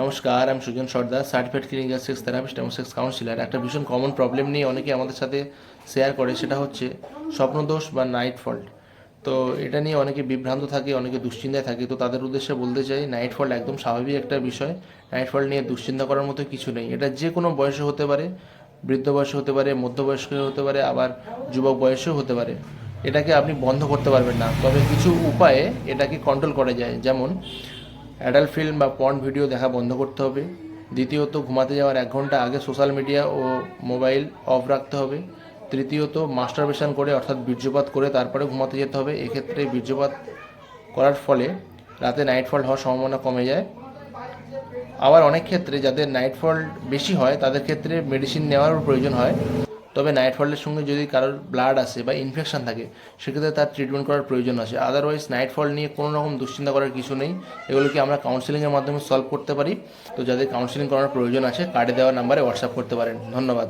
নমস্কার, আমি Sujan Sardar certified clinical sex therapist এবং সেক্স কাউন্সিলার একটা ভীষণ কমন প্রবলেম নিয়ে অনেকে আমাদের সাথে শেয়ার করে, সেটা হচ্ছে স্বপ্নদোষ বা নাইট ফল্ট তো এটা নিয়ে অনেকে বিভ্রান্ত থাকে, অনেকে দুশ্চিন্তায় থাকে। তো তাদের উদ্দেশ্যে বলতে চাই নাইট ফল্ট একদম স্বাভাবিক একটা বিষয়। নাইট ফল্ট নিয়ে দুশ্চিন্তা করার মতো কিছু নেই। এটা যে কোনো বয়সে হতে পারে, বৃদ্ধ বয়সে হতে পারে, মধ্যবয়স্ক হতে পারে, আবার যুবক বয়সেও হতে পারে। এটাকে আপনি বন্ধ করতে পারবেন না। তবে কিছু উপায়ে এটাকে কন্ট্রোল করা যায়। যেমন অ্যাডাল্ট ফিল্ম বা পর্ন ভিডিও দেখা বন্ধ করতে হবে। দ্বিতীয়ত, ঘুমাতে যাওয়ার এক ঘণ্টা আগে সোশ্যাল মিডিয়া ও মোবাইল অফ রাখতে হবে। তৃতীয়ত, মাস্টারবেশন করে, অর্থাৎ বীর্যপাত করে তারপরে ঘুমাতে যেতে হবে। এক্ষেত্রে বীর্যপাত করার ফলে রাতে নাইট ফল হওয়ার সম্ভাবনা কমে যায়। আবার অনেক ক্ষেত্রে যাদের নাইট ফল বেশি হয়, তাদের ক্ষেত্রে মেডিসিন নেওয়ারও প্রয়োজন হয়। তবে নাইট ফলের সঙ্গে যদি কারোর ব্লাড আসে বা ইনফেকশান থাকে, সেক্ষেত্রে তার ট্রিটমেন্ট করার প্রয়োজন আছে। আদারওয়াইজ নাইট ফল নিয়ে কোনো রকম দুশ্চিন্তা করার কিছু নেই। এগুলোকে আমরা কাউন্সিলিংয়ের মাধ্যমে সলভ করতে পারি। তো যাদের কাউন্সিলিং করার প্রয়োজন আছে কার্ডে দেওয়া নাম্বারে হোয়াটসঅ্যাপ করতে পারেন। ধন্যবাদ।